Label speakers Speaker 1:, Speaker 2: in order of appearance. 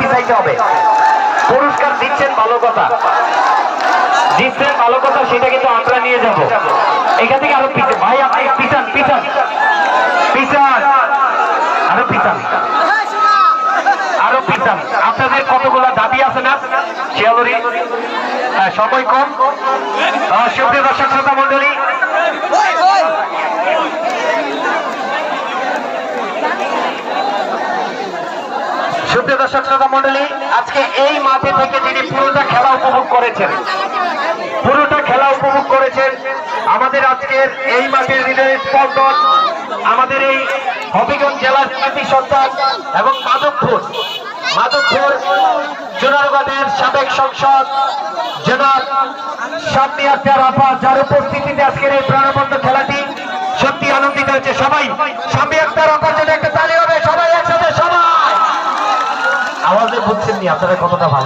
Speaker 1: দিতে হবে। পুরস্কার দিচ্ছেন ভালো কথা। দিচ্ছেন ভালো কথা সেটা কিন্তু আমরা নিয়ে যাব। এখান থেকে আরও পিছন। ভাই আপনি পিছান পিছান। পিছান। আরও পিছান। আরও পিছান। আপনাদের কতগুলা দাবি আছে না? শিয়ালরি হ্যাঁ, সময় কম। সুপ্রিয় দর্শক শ্রোতা মন্ডলী সুপ্রিয় দর্শক, শ্রোতা মন্ডলী আজকে এই মাঠে থেকে যিনি পুরোটা খেলা উপভোগ করেছেন, পুরোটা খেলা উপভোগ করেছেন, আমাদের আজকের এই মাঠের হৃদয়ের স্পন্দন, আমাদের এই হবিগঞ্জ জেলার কৃতি সন্তান এবং মাধবপুর মাধবপুর জোনারবাদের সাবেক সংসদ জনাব সামনে আক্তার আপা যার উপস্থিতিতে আজকের এই প্রাণবন্ত খেলাটি সত্যি আনন্দিত হয়েছে। সবাই সামনে আক্তার আপার জন্য একটা তালি হবে সবাই একসাথে সবাই আওয়াজে বুঝছেন নি আপনারা কতটা ভালো